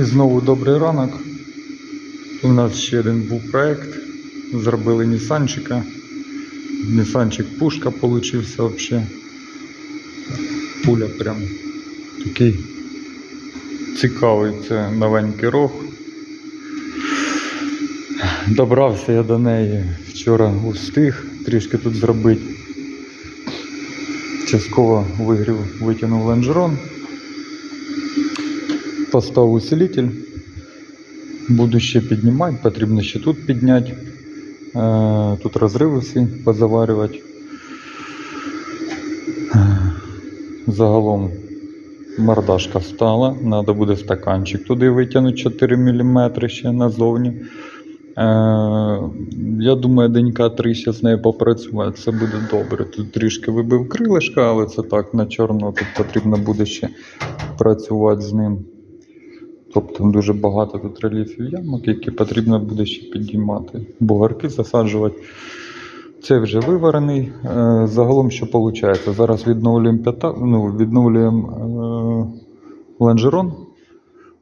І знову добрий ранок. У нас ще один був проект. Зробили Нісанчика. Нісанчик пушка получився взагалі. Пуля прям такий цікавий. Це новенький рог. Добрався я до неї вчора устиг трішки тут зробити. Частково вигрів, витягнув лонжерон. Поставив усилитель. Буду ще піднімати, потрібно ще тут підняти. Е, Тут розриви всі позаварювати. Загалом мордашка встала, треба буде стаканчик туди витягнути 4 мм ще назовні. Е, Я думаю, денька три ще з нею попрацювати, це буде добре. Тут трішки вибив крилишка, але це так на чорно, тут потрібно буде ще працювати з ним. Тобто дуже багато тут рельєфів ямок, які потрібно буде ще підіймати, бугарки засаджувати. Це вже виварений. Е, Загалом що виходить? Зараз відновлюємо п'ята, ну, відновлюємо е,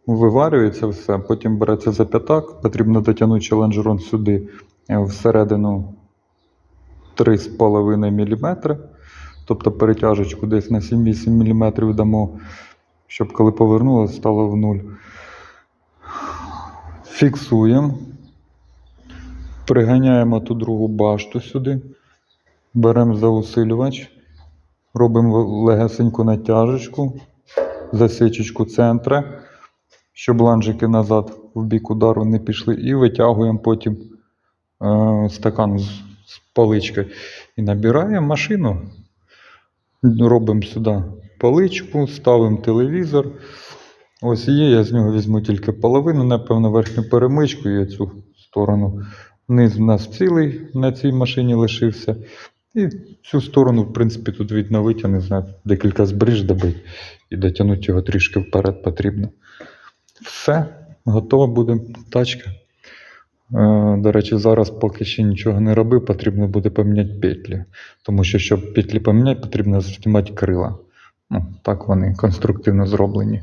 виварюється все, потім береться за п'ятак, потрібно дотягнути лонжерон сюди е, всередину 3,5 мм. Тобто перетяжечку десь на 7-8 мм дамо, щоб коли повернулося, стало в нуль. Фіксуємо. Приганяємо ту другу башту сюди. Беремо заусилювач. Робимо легесеньку натяжечку, засічечку центра, щоб ланжики назад в бік удару не пішли. І витягуємо потім е, стакан з, з паличкою. І набираємо машину. Робимо сюди паличку, ставимо телевізор. Ось є, я з нього візьму тільки половину, напевно, верхню перемичку і цю сторону. Низ у нас цілий на цій машині лишився. І цю сторону, в принципі, тут відновити, я не знаю, декілька збріж добити і дотягнути його трішки вперед потрібно. Все, готова буде тачка. Е, До речі, зараз поки ще нічого не робив, потрібно буде поміняти петлі. Тому що, щоб петлі поміняти, потрібно знімати крила. Ну, так вони конструктивно зроблені.